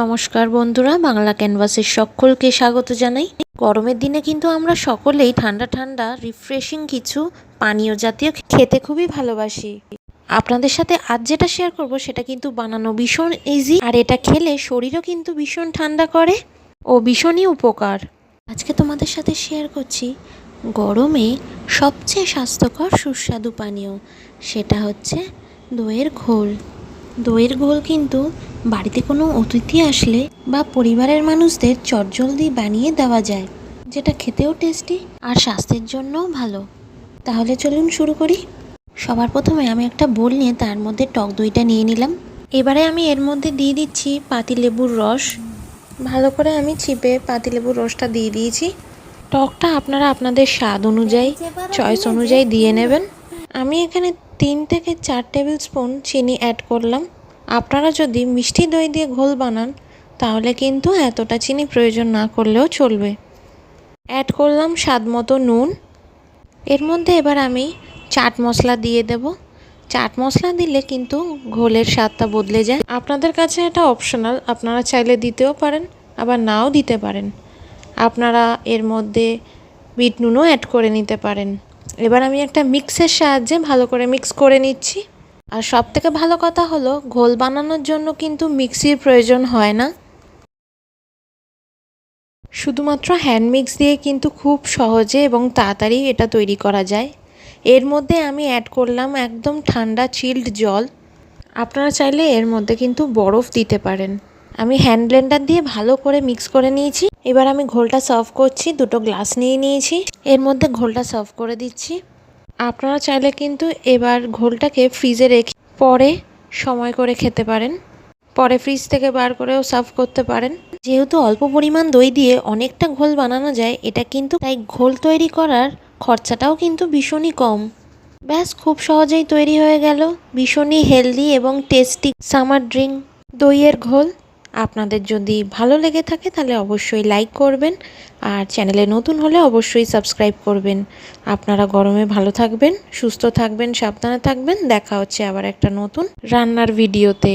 নমস্কার বন্ধুরা, বাংলা ক্যানভাসের সকলকে স্বাগত জানাই। গরমের দিনে কিন্তু আমরা সকলেই ঠান্ডা ঠান্ডা রিফ্রেশিং কিছু পানীয় জাতীয় খেতে খুবই ভালোবাসি। আপনাদের সাথে আজ যেটা শেয়ার করব সেটা কিন্তু বানানো ভীষণ ইজি আর এটা খেলে শরীরও কিন্তু ভীষণ ঠান্ডা করে ও ভীষণই উপকার। আজকে তোমাদের সাথে শেয়ার করছি গরমে সবচেয়ে স্বাস্থ্যকর সুস্বাদু পানীয়, সেটা হচ্ছে দইয়ের ঘোল। দইয়ের ঘোল কিন্তু বাড়িতে কোনো অতিথি আসলে বা পরিবারের মানুষদের চটজলদি বানিয়ে দেওয়া যায়, যেটা খেতেও টেস্টি আর স্বাস্থ্যের জন্যও ভালো। তাহলে চলুন শুরু করি। সবার প্রথমে আমি একটা বোল নিয়ে তার মধ্যে টক দইটা নিয়ে নিলাম। এবারে আমি এর মধ্যে দিয়ে দিচ্ছি পাতিলেবুর রস। ভালো করে আমি চিপে পাতিলেবুর রসটা দিয়ে দিয়েছি। টকটা আপনারা আপনাদের স্বাদ অনুযায়ী চয়েস অনুযায়ী দিয়ে নেবেন। আমি এখানে তিন থেকে চার টেবিল স্পুন চিনি অ্যাড করলাম। আপনারা যদি মিষ্টি দই দিয়ে ঘোল বানান, তাহলে কিন্তু এতটা চিনি প্রয়োজন না করলেও চলবে। অ্যাড করলাম স্বাদ মতো নুন। এর মধ্যে এবার আমি চাট মশলা দিয়ে দেব। চাট মশলা দিলে কিন্তু ঘোলের স্বাদটা বদলে যায়। আপনাদের কাছে এটা অপশনাল আপনারা চাইলে দিতেও পারেন, আবার নাও দিতে পারেন। আপনারা এর মধ্যে বিট নুনও অ্যাড করে নিতে পারেন। এবার আমি একটা মিক্সের সাহায্যে ভালো করে মিক্স করে নিচ্ছি। আর সব থেকে ভালো কথা হলো, ঘোল বানানোর জন্য কিন্তু মিক্সির প্রয়োজন হয় না। শুধুমাত্র হ্যান্ড মিক্স দিয়ে কিন্তু খুব সহজে এবং তাড়াতাড়ি এটা তৈরি করা যায়। এর মধ্যে আমি অ্যাড করলাম একদম ঠান্ডা চিল্ড জল। আপনারা চাইলে এর মধ্যে কিন্তু বরফ দিতে পারেন। আমি হ্যান্ড ব্লেন্ডার দিয়ে ভালো করে মিক্স করে নিয়েছি। এবার আমি ঘোলটা সার্ভ করছি, দুটো গ্লাস নিয়ে নিয়েছি। এর মধ্যে ঘোলটা সার্ভ করে দিচ্ছি। আপনারা চাইলে কিন্তু এবার ঘোলটাকে ফ্রিজে রেখে পরে সময় করে খেতে পারেন। পরে ফ্রিজ থেকে বার করেও সার্ভ করতে পারেন। যেহেতু অল্প পরিমাণ দই দিয়ে অনেকটা ঘোল বানানো যায়, এটা কিন্তু তাই ঘোল তৈরি করার খরচাটাও কিন্তু ভীষণই কম। ব্যাস, খুব সহজেই তৈরি হয়ে গেল ভীষণই হেলদি এবং টেস্টি সামার ড্রিঙ্ক। দইয়ের ঘোল আপনাদের যদি ভালো লেগে থাকে তাহলে অবশ্যই লাইক করবেন, আর চ্যানেলে নতুন হলে অবশ্যই সাবস্ক্রাইব করবেন। আপনারা গরমে ভালো থাকবেন, সুস্থ থাকবেন, সাবধানে থাকবেন। দেখা হচ্ছে আবার একটা নতুন রান্নার ভিডিওতে